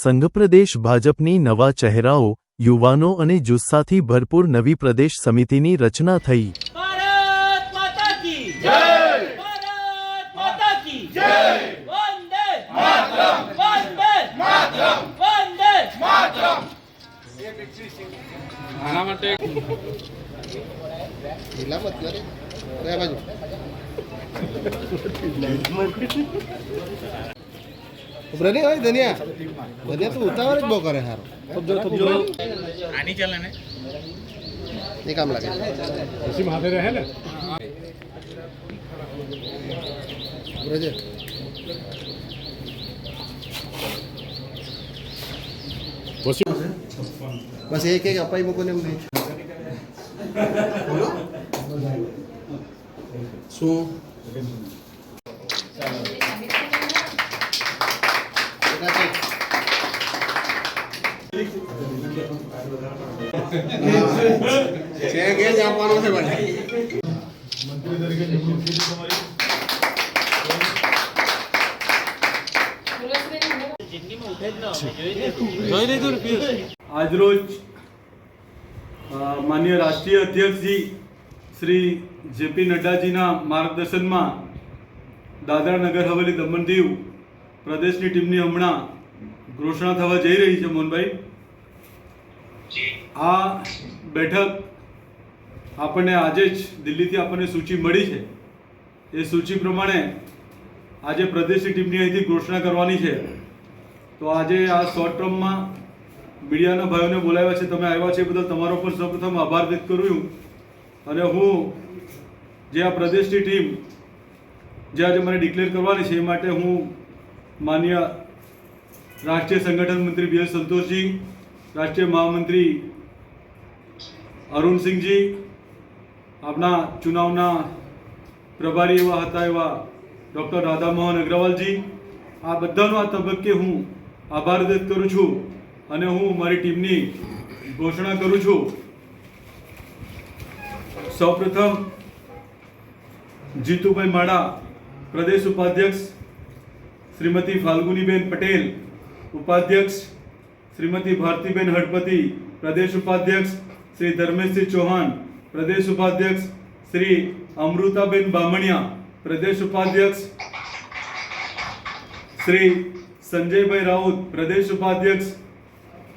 સંઘપ્રદેશ ભાજપની નવા ચહેરાઓ યુવાનો અને જુસ્સાથી ભરપૂર નવી પ્રદેશ સમિતિની રચના થઈ. ભારત માતા કી જય! ભારત માતા કી જય! વંદે માતરમ! વંદે માતરમ! વંદે માતરમ! આના માટે ઢીલા મત કરે કયા બાજુ ઉભરે હોય ધનિયા ધનિયા તો ઉતાવળ જ બહુ કરે હારો આની ચાલે ને એ કામ લાગે પછી માથે રહે ને ઉભરે બસ એક એક અપાઈ મૂકો ને એમ નહીં શું છે કે જ આજરોજ માન્ય રાષ્ટ્રીય અધ્યક્ષજી શ્રી જેપી નડ્ડાજીના માર્ગદર્શનમાં દાદરા નગર હવેલી દમણ દીવ પ્રદેશની ટીમની હમણાં ઘોષણા થવા જઈ રહી છે મોહનભાઈ. આ બેઠક આપણને આજે જ દિલ્હીથી આપણને સૂચિ મળી છે. એ સૂચિ પ્રમાણે આજે પ્રદેશની ટીમની અહીંથી ઘોષણા કરવાની છે. તો આજે આ શોર્ટ ટર્મમાં મીડિયાના ભાઈઓને બોલાવ્યા છે. તમે આવ્યા છે એ બદલ તમારો પણ સૌપ્રથમ આભાર વ્યક્ત કરું અને હું જે આ પ્રદેશની ટીમ જે આજે મને ડિક્લેર કરવાની છે એ માટે હું માન્ય રાષ્ટ્રીય સંગઠન મંત્રી બી એસ સંતોષજી રાષ્ટ્રીય મહામંત્રી અરુણસિંહજી આપણા ચુનાવના પ્રભારી એવા હતા એવા ડૉક્ટર રાધામોહન અગ્રવાલજી, આ બધાનો આ તબક્કે હું આભાર વ્યક્ત કરું છું અને હું મારી ટીમની ઘોષણા કરું છું. સૌપ્રથમ, જીતુભાઈ માળા, પ્રદેશ ઉપાધ્યક્ષ શ્રીમતી ફાલ્ગુનીબેન પટેલ, ઉપાધ્યક્ષ શ્રીમતી ભારતીબેન હડપતિ, પ્રદેશ ઉપાધ્યક્ષ શ્રી ધર્મેશસિંહ ચૌહાણ, પ્રદેશ ઉપાધ્યક્ષ શ્રી અમૃતાબેન બામણિયા, પ્રદેશ ઉપાધ્યક્ષ શ્રી સંજયભાઈ રાઉત, પ્રદેશ ઉપાધ્યક્ષ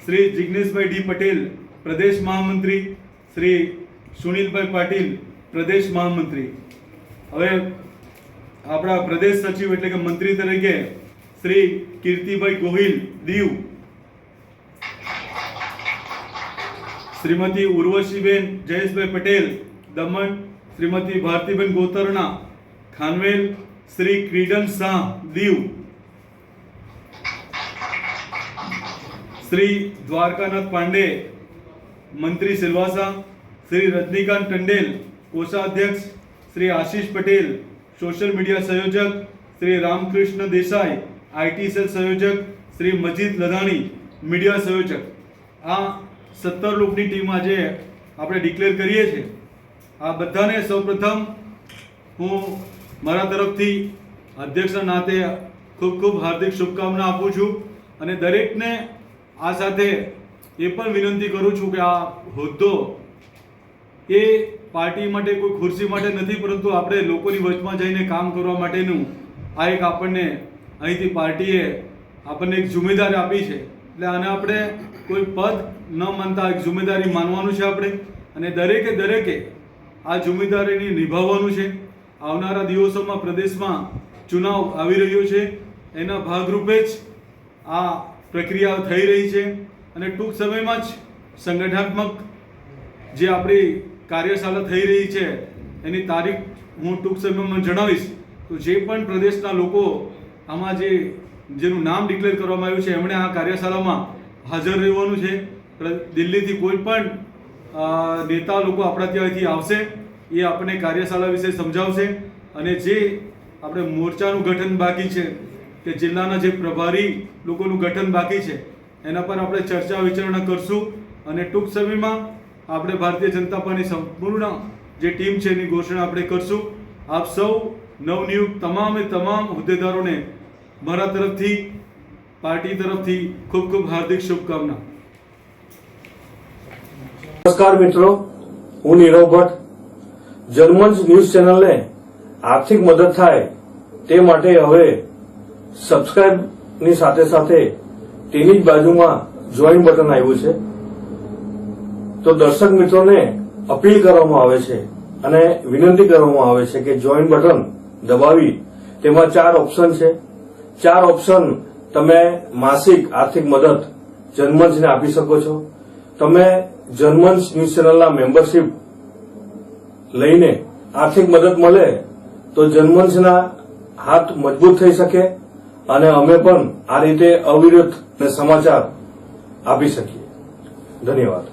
શ્રી જિગ્નેશભાઈ ડી પટેલ, પ્રદેશ મહામંત્રી શ્રી સુનિલભાઈ પાટીલ, પ્રદેશ મહામંત્રી. હવે આપણા પ્રદેશ સચિવ એટલે કે મંત્રી તરીકે શ્રી કીર્તિભાઈ ગોહિલ દીવ શ્રીમતી ઉર્વશીબેન જયેશભાઈ પટેલ, દમણ શ્રીમતી ભારતીબેન ગોતરણા, ખાનવેલ શ્રી ક્રીડન શાહ, દીવ. શ્રી દ્વારકાનાથ પાંડે, મંત્રી સિલવાસા શ્રી રજનીકાંત ટંડેલ, કોષાધ્યક્ષ શ્રી આશીષ પટેલ, સોશિયલ મીડિયા સંયોજક શ્રી રામકૃષ્ણ દેસાઈ આઈટી સેલ સંયોજક શ્રી મજીદ લધાણી, મીડિયા સંયોજક. આ સત્તર લોકોની ટીમ આજે આપણે ડિક્લેર કરીએ છીએ. આ બધાને સૌપ્રથમ હું મારા તરફથી અધ્યક્ષના નાતે ખૂબ ખૂબ હાર્દિક શુભકામના આપું છું અને દરેકને આ સાથે એ પણ વિનંતી કરું છું કે આ હોદ્દો એ પાર્ટી માટે કોઈ ખુરશી માટે નથી, પરંતુ આપણે લોકોની વચમાં જઈને કામ કરવા માટેનું આ એક આપણને અહીંથી પાર્ટીએ આપણને એક જિમ્મેદારી આપી છે. એટલે આને આપણે કોઈ પદ ન માનતા, એક જિમ્મેદારી માનવાનું છે આપણે. અને દરેકે દરેકે આ જિમ્મેદારીને નિભાવવાનું છે. આવનારા દિવસોમાં પ્રદેશમાં ચુનાવ આવી રહ્યો છે. એના ભાગરૂપે જ આ પ્રક્રિયા થઈ રહી છે. અને ટૂંક સમયમાં જ સંગઠનાત્મક જે આપણી કાર્યશાળા થઈ રહી છે, એની તારીખ હું ટૂંક સમયમાં જણાવીશ. તો જે પણ પ્રદેશના લોકો આમાં જે જેનું નામ ડિક્લેર કરવામાં આવ્યું છે, એમણે આ કાર્યશાળામાં હાજર રહેવાનું છે. દિલ્હીથી કોઈ પણ નેતા લોકો આપણા ત્યાંથી આવશે, એ આપણને કાર્યશાળા વિશે સમજાવશે. અને જે આપણે મોરચાનું ગઠન બાકી છે, કે જિલ્લાના જે પ્રભારી લોકોનું ગઠન બાકી છે, એના પર આપણે ચર્ચા વિચારણા કરશું. અને ટૂંક સમયમાં આપણે ભારતીય જનતા પાર્ટીની સંપૂર્ણ જે ટીમ છે એની ઘોષણા આપણે કરશું. આપ સૌ નવનિયુક્ત તમામે તમામ હોદ્દેદારોને મારા તરફથી, પાર્ટી તરફથી ખૂબ ખૂબ હાર્દિક શુભકામના. નમસ્કાર મિત્રો, હું નીરવ ભટ્ટ. જર્મન્સ ન્યૂઝ ચેનલને આર્થિક મદદ થાય તે માટે હવે સબસ્ક્રાઇબની સાથે સાથે તેની જ બાજુમાં જોઈન બટન આવ્યું છે. તો દર્શક મિત્રોને અપીલ કરવામાં આવે છે અને વિનંતી કરવામાં આવે છે કે જોઈન બટન દબાવી. તેમાં ચાર ઓપ્શન છે. ચાર ઓપ્શન તમે માસિક આર્થિક મદદ જન્મંચને આપી શકો છો. તમે જર્મન્સ ન્યૂઝ ચેનલના મેમ્બરશીપ લઈને આર્થિક મદદ મળે તો જર્મન્સના હાથ મજબૂત થઈ શકે અને અમે પણ આ રીતે અવિરત સમાચાર આપી શકીએ. ધન્યવાદ.